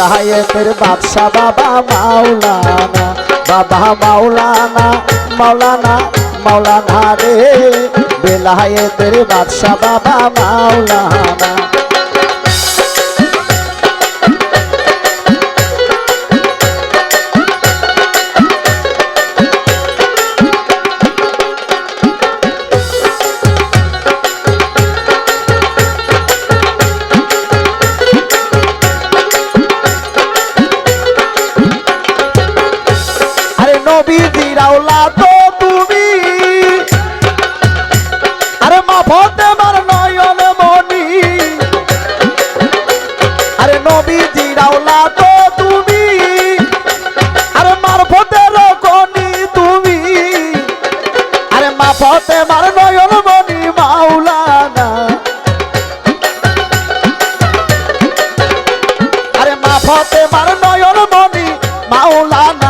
বেলায়েতের বাদশা বাবা মাওলানা বাবা মাওলানা মাওলানা মাওলানা রে। বেলায়েতের বাদশা বাবা মাওলানা। আরে নবীজি তো তুমি। আরে মা ভতে মার নয়ন মনি আরে নবীজি রাওলা তো তুমি। আরে মার ভতের গনি তুমি। আরে মা ভতে মার নয়ন মনি মাওলানা। আরে মা ফতে মার নয়ন মনি মাওলানা।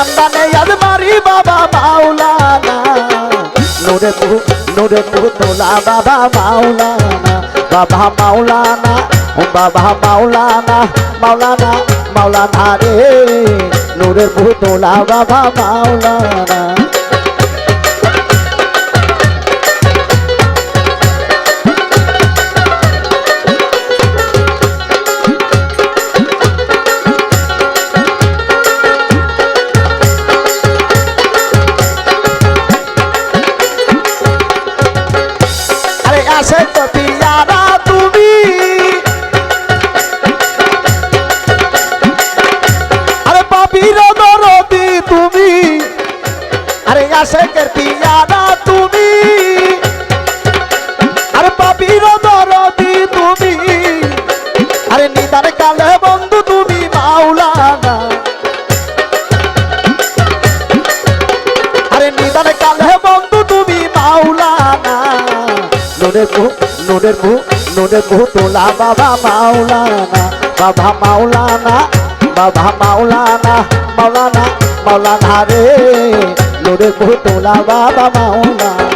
আরে আজ মারি বাবা মাওলানা। নোরে পু নোরে পু তোলা বাবা মাওলানা। বাবা মাওলানা বাবা মাওলানা মাওলানা মাওলানা রে। নোরে পু তোলা বাবা মাওলানা। কে পিয়ারা তুমি। আরে পাপির দরদি তুমি। আরে নিদার কালে বন্ধু তুমি মাওলানা। আরে নিদান কালে বন্ধু তুমি মাওলানা। নোডের বু নোডের বু নোডের বু তোলা বাবা মাওলানা। বাবা মাওলানা বাবা মাওলানা মাওলানা। মাওলানা রে লোরে বু তোলা বাবা মাওলানা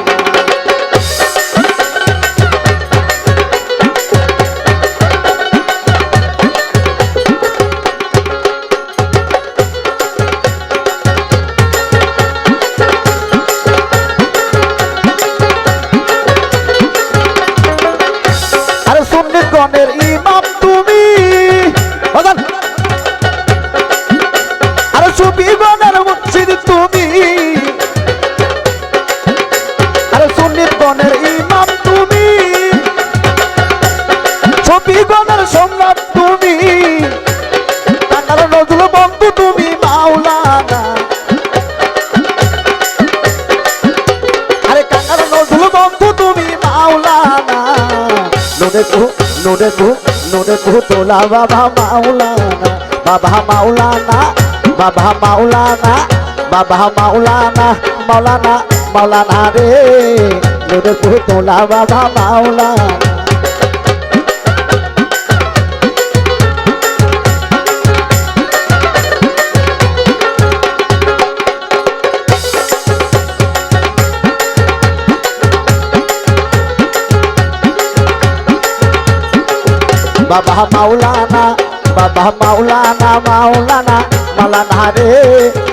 গণের ইমাম তুমি। সুফি গণের সম্রাট তুমি। টাকার নজরুল বন্ধু তুমি, মাওলানা। আরে কাকার নজরুল বন্ধু তুমি, মাওলানা। নোডে তু নোডে তু নোডে তু তোলা বাবা, মাওলানা। বাবা মাওলানা। বাবা মাওলানা। বাবা, মাওলানা। মাওলানা। মাওলানা রে নোডে তু তোলা বাবা মাওলানা বাবা মাওলানা বাবা মাওলানা মাওলানা, মালানা রে।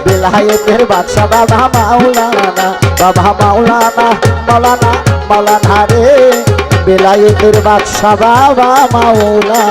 বিলায়েতের বাদশা বাবা মাওলানা বাবা মাওলানা মাওলানা মাওলানা রে। বিলায়েতের বাদশা বাবা মাওলানা।